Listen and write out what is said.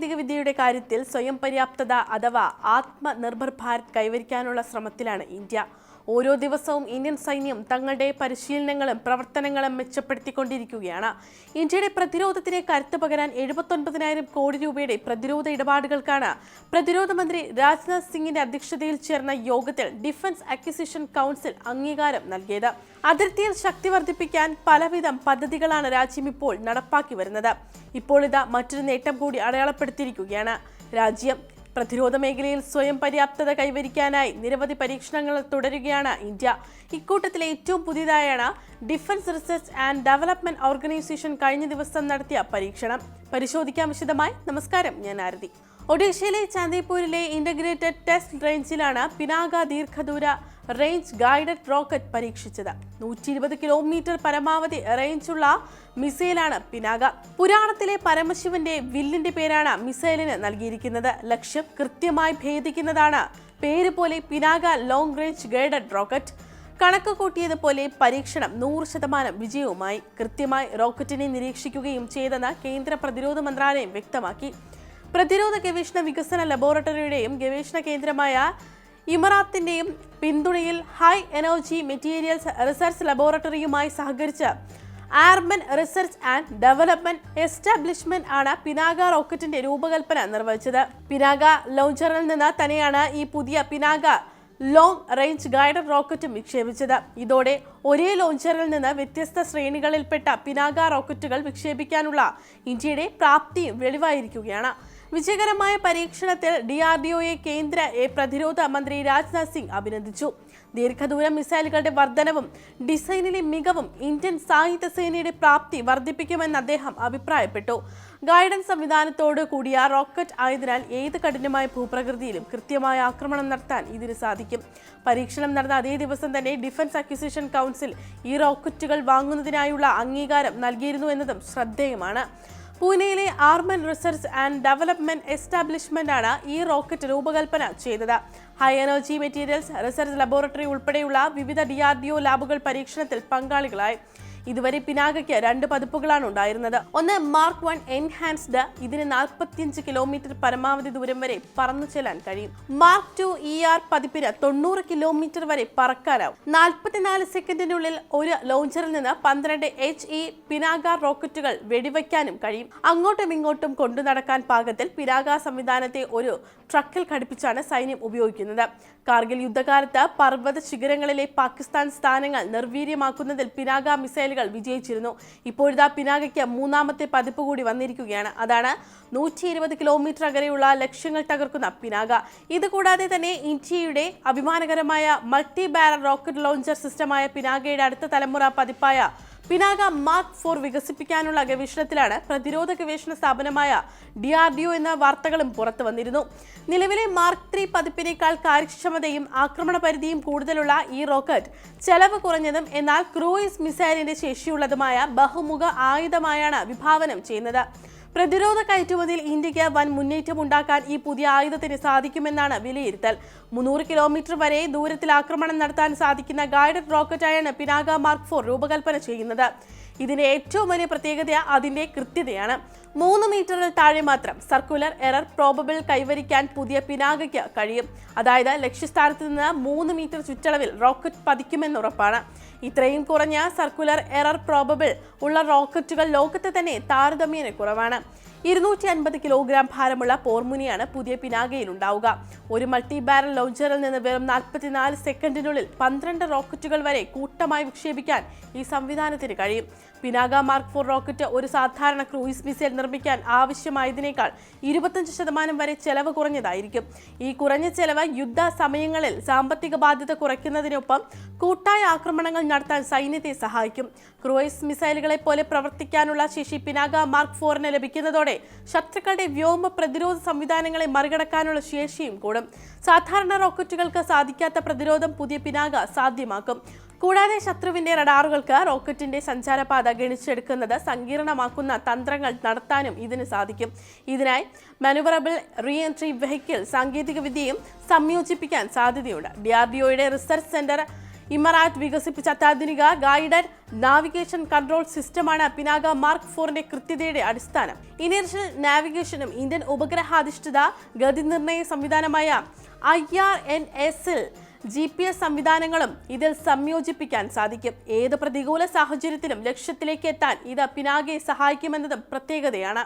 സാങ്കേതിക വിദ്യയുടെ കാര്യത്തിൽ സ്വയം പര്യാപ്തത അഥവാ ആത്മനിർഭർ ഭാരത് കൈവരിക്കാനുള്ള ശ്രമത്തിലാണ് ഇന്ത്യ. ഓരോ ദിവസവും ഇന്ത്യൻ സൈന്യം തങ്ങളുടെ പരിശീലനങ്ങളും പ്രവർത്തനങ്ങളും മെച്ചപ്പെടുത്തിക്കൊണ്ടിരിക്കുകയാണ്. ഇന്ത്യയുടെ പ്രതിരോധത്തിന് കരുത്ത് പകരാൻ എഴുപത്തൊൻപതിനായിരം കോടി രൂപയുടെ പ്രതിരോധ ഇടപാടുകൾക്കാണ് പ്രതിരോധ മന്ത്രി രാജ്നാഥ് സിംഗിന്റെ അധ്യക്ഷതയിൽ ചേർന്ന യോഗത്തിൽ ഡിഫൻസ് അക്വിസിഷൻ കൗൺസിൽ അംഗീകാരം നൽകിയത്. അതിർത്തിയിൽ ശക്തി വർദ്ധിപ്പിക്കാൻ പലവിധം പദ്ധതികളാണ് രാജ്യം ഇപ്പോൾ നടപ്പാക്കി വരുന്നത്. ഇപ്പോൾ ഇതാ മറ്റൊരു നേട്ടം കൂടി അടയാളപ്പെടുത്തിയിരിക്കുകയാണ്. രാജ്യം പ്രതിരോധ മേഖലയിൽ സ്വയം പര്യാപ്തത കൈവരിക്കാനായി നിരവധി പരീക്ഷണങ്ങൾ തുടരുകയാണ് ഇന്ത്യ. ഇക്കൂട്ടത്തിലെ ഏറ്റവും പുതിയതായാണ് Defence Research and Development Organisation കഴിഞ്ഞ ദിവസം നടത്തിയ പരീക്ഷണം. പരിശോധിക്കാം വിശദമായി. നമസ്കാരം ഞാൻ ആരതി. ഒഡീഷയിലെ ചാന്ദിപൂരിലെ ഇന്റഗ്രേറ്റഡ് ടെസ്റ്റ് റേഞ്ചിലാണ് പിനാക ദീർഘദൂര റേഞ്ച് ഗൈഡഡ് റോക്കറ്റ് പരീക്ഷിച്ചത്. നൂറ്റി ഇരുപത് കിലോമീറ്റർ പരമാവധി റേഞ്ചുള്ള മിസൈലാണ് പിനാക. പുരാണത്തിലെ പരമശിവന്റെ വില്ലിന്റെ പേരാണ് മിസൈലിന് നൽകിയിരിക്കുന്നത്. ലക്ഷ്യം കൃത്യമായി ഭേദിക്കുന്നതാണ്. പേര് പോലെ Pinaka long range guided rocket. കണക്ക് കൂട്ടിയതുപോലെ പരീക്ഷണം നൂറ് ശതമാനം വിജയവുമായി കൃത്യമായി റോക്കറ്റിനെ നിരീക്ഷിക്കുകയും ചെയ്തെന്ന് കേന്ദ്ര പ്രതിരോധ മന്ത്രാലയം വ്യക്തമാക്കി. പ്രതിരോധ ഗവേഷണ വികസന ലബോറട്ടറിയുടെയും ഗവേഷണ കേന്ദ്രമായ ഇമറാത്തിന്റെയും പിന്തുണയിൽ ഹൈ എനർജി മെറ്റീരിയൽസ് റിസർച്ച് ലബോറട്ടറിയുമായി സഹകരിച്ച് ആർബൻ റിസർച്ച് ആൻഡ് ഡെവലപ്മെന്റ് എസ്റ്റാബ്ലിഷ്മെന്റ് ആണ് പിനാക റോക്കറ്റിന്റെ രൂപകൽപ്പന നിർവഹിച്ചത്. പിനാക ലോഞ്ചറിൽ നിന്ന് തന്നെയാണ് ഈ പുതിയ പിനാക ലോങ് റേഞ്ച് ഗൈഡഡ് റോക്കറ്റും വിക്ഷേപിച്ചത്. ഇതോടെ ഒരേ ലോഞ്ചറിൽ നിന്ന് വ്യത്യസ്ത ശ്രേണികളിൽപ്പെട്ട പിനാക റോക്കറ്റുകൾ വിക്ഷേപിക്കാനുള്ള ഇന്ത്യയുടെ പ്രാപ്തിയും വെളിവായിരിക്കുകയാണ്. വിജയകരമായ പരീക്ഷണത്തിൽ ഡി ആർ ഡി ഒയെ കേന്ദ്ര പ്രതിരോധ മന്ത്രി രാജ്നാഥ് സിംഗ് അഭിനന്ദിച്ചു. ദീർഘദൂര മിസൈലുകളുടെ വർധനവും ഡിസൈനിലെ മികവും ഇന്ത്യൻ സായുധ സേനയുടെ പ്രാപ്തി വർദ്ധിപ്പിക്കുമെന്ന് അദ്ദേഹം അഭിപ്രായപ്പെട്ടു. ഗൈഡൻസ് സംവിധാനത്തോട് കൂടിയ റോക്കറ്റ് ആയതിനാൽ ഏത് കഠിനമായ ഭൂപ്രകൃതിയിലും കൃത്യമായ ആക്രമണം നടത്താൻ ഇതിന് സാധിക്കും. പരീക്ഷണം നടന്ന അതേ ദിവസം തന്നെ ഡിഫൻസ് അക്വിസിഷൻ കൗൺസിൽ ഈ റോക്കറ്റുകൾ വാങ്ങുന്നതിനായുള്ള അംഗീകാരം നൽകിയിരുന്നു എന്നതും ശ്രദ്ധേയമാണ്. പൂനെയിലെ Armament Research and Development Establishment ആണ് ഈ റോക്കറ്റ് രൂപകൽപ്പന ചെയ്തത്. High Energy Materials Research Laboratory ഉൾപ്പെടെയുള്ള വിവിധ ഡി ആർ ഡി ഒ ലാബുകൾ പരീക്ഷണത്തിൽ പങ്കാളികളായി. ഇതുവരെ പിനാകയ്ക്ക് രണ്ട് പതിപ്പുകളാണ് ഉണ്ടായിരുന്നത്. ഒന്ന് മാർക്ക് വൺ എൻഹാൻസ്ഡ് ഇതിന് നാൽപ്പത്തിയഞ്ച് കിലോമീറ്റർ പരമാവധി ദൂരം വരെ പറന്നു ചെല്ലാൻ കഴിയും. മാർക്ക് ടു ഇ ആർ പതിപ്പിന് തൊണ്ണൂറ് കിലോമീറ്റർ വരെ പറക്കാനാവും. നാൽപ്പത്തിനാല് സെക്കൻഡിനുള്ളിൽ ഒരു ലോഞ്ചറിൽ നിന്ന് പന്ത്രണ്ട് എച്ച് ഇ പിനാക റോക്കറ്റുകൾ വെടിവെക്കാനും കഴിയും. അങ്ങോട്ടും ഇങ്ങോട്ടും കൊണ്ടു നടക്കാൻ പാകത്തിൽ പിനാക സംവിധാനത്തെ ഒരു ട്രക്കിൽ ഘടിപ്പിച്ചാണ് സൈന്യം ഉപയോഗിക്കുന്നത്. കാർഗിൽ യുദ്ധകാലത്ത് പർവത ശിഖരങ്ങളിലെ പാകിസ്ഥാൻ സ്ഥാനങ്ങൾ നിർവീര്യമാക്കുന്നതിൽ പിനാക മിസൈലുകൾ വിജയിച്ചിരുന്നു. ഇപ്പോഴിതാ പിനാകയ്ക്ക് മൂന്നാമത്തെ പതിപ്പ് കൂടി വന്നിരിക്കുകയാണ്. അതാണ് നൂറ്റി ഇരുപത് കിലോമീറ്റർ അകലെയുള്ള ലക്ഷ്യങ്ങൾ തകർക്കുന്ന പിനാക. ഇതുകൂടാതെ തന്നെ ഇന്ത്യയുടെ അഭിമാനകരമായ മൾട്ടി ബാരൽ റോക്കറ്റ് ലോഞ്ചർ സിസ്റ്റമായ പിനാകയുടെ അടുത്ത തലമുറ പതിപ്പായ പിനാക മാർക്ക് ഫോർ വികസിപ്പിക്കാനുള്ള ഗവേഷണത്തിലാണ് പ്രതിരോധ ഗവേഷണ സ്ഥാപനമായ ഡി ആർ ഡി ഒ എന്ന വാർത്തകളും പുറത്തു വന്നിരുന്നു. നിലവിലെ മാർക്ക് ത്രീ പതിപ്പിനേക്കാൾ കാര്യക്ഷമതയും ആക്രമണ പരിധിയും കൂടുതലുള്ള ഈ റോക്കറ്റ് ചെലവ് കുറഞ്ഞതും എന്നാൽ ക്രൂയിസ് മിസൈലിന്റെ ശേഷിയുള്ളതുമായ ബഹുമുഖ ആയുധമായാണ് വിഭാവനം ചെയ്യുന്നത്. പ്രതിരോധ കയറ്റുമതിയിൽ ഇന്ത്യയ്ക്ക് വൻ മുന്നേറ്റം ഉണ്ടാക്കാൻ ഈ പുതിയ ആയുധത്തിന് സാധിക്കുമെന്നാണ് വിലയിരുത്തൽ. മുന്നൂറ് കിലോമീറ്റർ വരെ ദൂരത്തിൽ ആക്രമണം നടത്താൻ സാധിക്കുന്ന ഗൈഡഡ് റോക്കറ്റായാണ് പിനാക മാർക്ക് ഫോർ രൂപകൽപ്പന ചെയ്യുന്നത്. ഇതിന്റെ ഏറ്റവും വലിയ പ്രത്യേകത അതിന്റെ കൃത്യതയാണ്. മൂന്ന് മീറ്ററിൽ താഴെ മാത്രം സർക്കുലർ എറർ പ്രോബബിൾ കൈവരിക്കാൻ പുതിയ പിനാകയ്ക്ക് കഴിയും. അതായത് ലക്ഷ്യസ്ഥാനത്ത് നിന്ന് മൂന്ന് മീറ്റർ ചുറ്റളവിൽ റോക്കറ്റ് പതിക്കുമെന്നുറപ്പാണ് ഇത്രയും കുറഞ്ഞ സർക്കുലർ എറർ പ്രോബബിൾ ഉള്ള റോക്കറ്റുകൾ ലോകത്ത് തന്നെ താരതമ്യേന കുറവാണ്. ഇരുന്നൂറ്റി അൻപത് കിലോഗ്രാം ഭാരമുള്ള പോർമുനിയാണ് പുതിയ പിനാകയിൽ ഉണ്ടാവുക. ഒരു മൾട്ടി ബാരൽ ലോഞ്ചറിൽ നിന്ന് വെറും നാൽപ്പത്തിനാല് സെക്കൻഡിനുള്ളിൽ പന്ത്രണ്ട് റോക്കറ്റുകൾ വരെ കൂട്ടമായി വിക്ഷേപിക്കാൻ ഈ സംവിധാനത്തിന് കഴിയും. പിനാക മാർക്ക് ഫോർ റോക്കറ്റ് ഒരു സാധാരണ ക്രൂയിസ് മിസൈൽ നിർമ്മിക്കാൻ ആവശ്യമായതിനേക്കാൾ ഇരുപത്തഞ്ച് ശതമാനം വരെ ചെലവ് കുറഞ്ഞതായിരിക്കും. ഈ കുറഞ്ഞ ചെലവ് യുദ്ധ സമയങ്ങളിൽ സാമ്പത്തിക ബാധ്യത കുറയ്ക്കുന്നതിനൊപ്പം കൂട്ടായ ആക്രമണങ്ങൾ നടത്താൻ സൈന്യത്തെ സഹായിക്കും. ക്രൂയിസ് മിസൈലുകളെ പോലെ പ്രവർത്തിക്കാനുള്ള ശേഷി പിനാക മാർക്ക് ഫോറിന് ലഭിക്കുന്നതോടെ ശത്രുക്കളുടെ വ്യോമ പ്രതിരോധ സംവിധാനങ്ങളെ മറികടക്കാനുള്ള ശേഷിയും കൂടും. സാധാരണ റോക്കറ്റുകൾക്ക് സാധിക്കാത്ത പ്രതിരോധം പുതിയ പിനാക സാധ്യമാക്കും. കൂടാതെ ശത്രുവിന്റെ റഡാറുകൾക്ക് റോക്കറ്റിന്റെ സഞ്ചാരപാത ഗണിച്ചെടുക്കുന്നത് സങ്കീർണമാക്കുന്ന തന്ത്രങ്ങൾ നടത്താനും ഇതിന് സാധിക്കും. ഇതിനായി മാനുവറബിൾ റീ എൻട്രി വെഹിക്കിൾ സാങ്കേതികവിദ്യയും സംയോജിപ്പിക്കാൻ സാധ്യതയുണ്ട്. ഡി ആർ ഡി ഒയുടെ റിസർച്ച് സെന്റർ ഇമറാറ്റ് വികസിപ്പിച്ച അത്യാധുനിക ഗൈഡഡ് നാവിഗേഷൻ കൺട്രോൾ സിസ്റ്റമാണ് പിനാക മാർക്ക് ഫോറിന്റെ കൃത്യതയുടെ അടിസ്ഥാനം. ഇനേർഷ്യൽ നാവിഗേഷനും ഇന്ത്യൻ ഉപഗ്രഹാധിഷ്ഠിത ഗതി നിർണയ സംവിധാനമായ ഐ ആർ എൻ എസിൽ ജി പി എസ് സംവിധാനങ്ങളും ഇതിൽ സംയോജിപ്പിക്കാൻ സാധിക്കും. ഏത് പ്രതികൂല സാഹചര്യത്തിലും ലക്ഷ്യത്തിലേക്ക് എത്താൻ ഇത് പിനാകെ സഹായിക്കുമെന്നതും പ്രത്യേകതയാണ്.